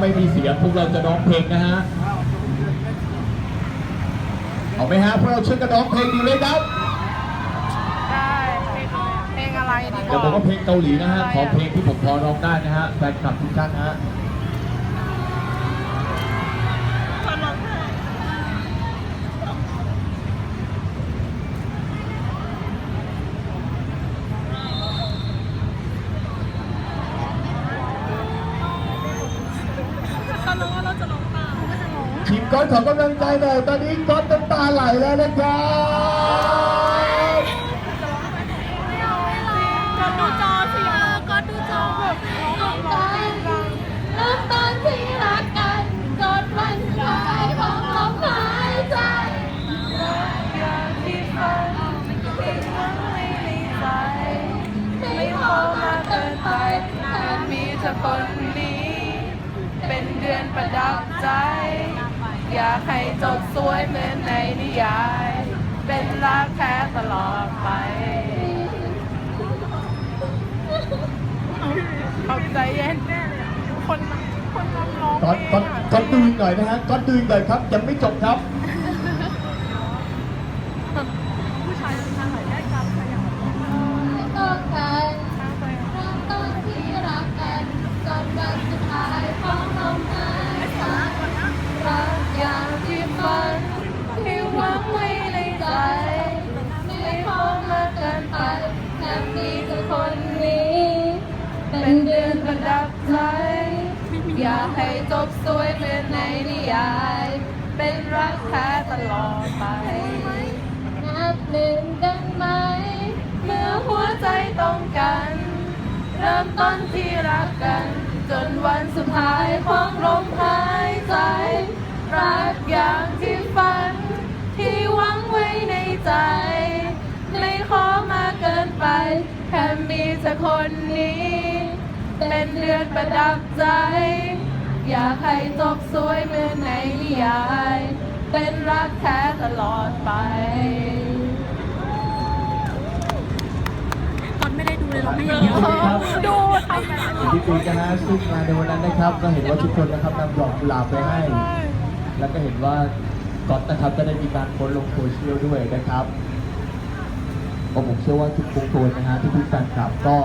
ไม่มีเสียงพวกเราจะร้องเพลงนะฮะ เอาไหมฮะพวกเราช่วยกันร้องเพลงดีไหมครับได้เพลงอะไรดีเดี๋ยวบอกว่าเพลงเกาหลีนะฮะ ขอเพลงที่ผมพอร้องได้นะฮะแฟนคลับทุกท่านนะฮะ ตอนร้องว่าเราจะร้องเปล่าก็จะร้อง ทีมก้อนขอกำลังใจหน่อยตอนนี้ก้อนน้ำตาไหลแล้วนะครับไม่เอาไม่ร้องก็ดูจอสิก็ดูจอแบบร้องร้องเพลงกันเริ่มต้นที่รักกันจนวันสุดท้ายของลมหายใจอยางที่ฝันที่หวังไว้ใจไม่พอมากเกินไปแต่มีเธอคนนี้ เป็นเดือนประดับใจ อยากให้จบสวยเหมือนในนิยาย เป็นรักแท้ตลอดไป เอาใจเย็นแน่เลยอะคนคนร้องร้องก้อนก้อนก้อนดูอีกหน่อยนะฮะก้อนดูอีกหน่อยครับยังไม่จบครับากให้จบสวยเหมือนในนิยาย เป็นรักแท้ตลอดไป นับหนึ่งกันไหม เมื่อหัวใจต้องกัน เริ่มต้นที่รักกัน จนวันสุดท้ายของลมหายใจ รักอย่างที่ฝัน ที่หวังไว้ในใจ ไม่ขอมาเกินไป แค่มีสักคนนี้ เป็นเดือนประดับใจ อยากให้จบสวยเหมือนในนิยาย เป็นรักแท้ตลอดไป ตอนไม่ได้ดูเลยเราไม่อย่างเดียวดูทำแบบที่คุยกันนะซึ่งมาในวันนั้นนะครับ ก็เห็นว่าทุกคนนะครับนำดอกกุหลาบไปให้ แล้วก็เห็นว่าก๊อตนะครับก็ได้มีการโพสต์ลงโซเชียลด้วยนะครับผมเชื่อว่าทุกคนนะฮะทุกๆแฟนคลับก็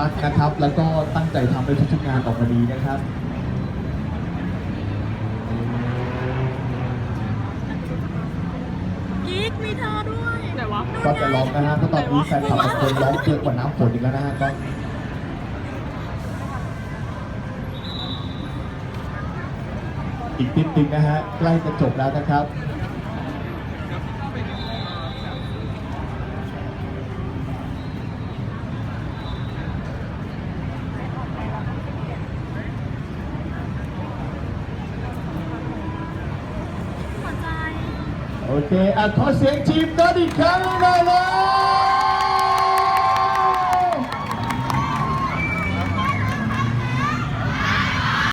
รักนะครับ แล้วก็ตั้งใจทำให้ทุกๆงานออกมาดีนะครับอีกมีเธอด้วยไหนวะก็จะร้องนะฮะเพราะตอนนี้แฟนคลับบางคนร้องเยอะกว่าน้ำฝนอีกแล้วนะฮะก็อีกนิดนึงนะฮะใกล้จะจบแล้วนะครับ หัวใจ โอ เคอะขอเสียงทีมก็อีกครั้งหน่อยเลย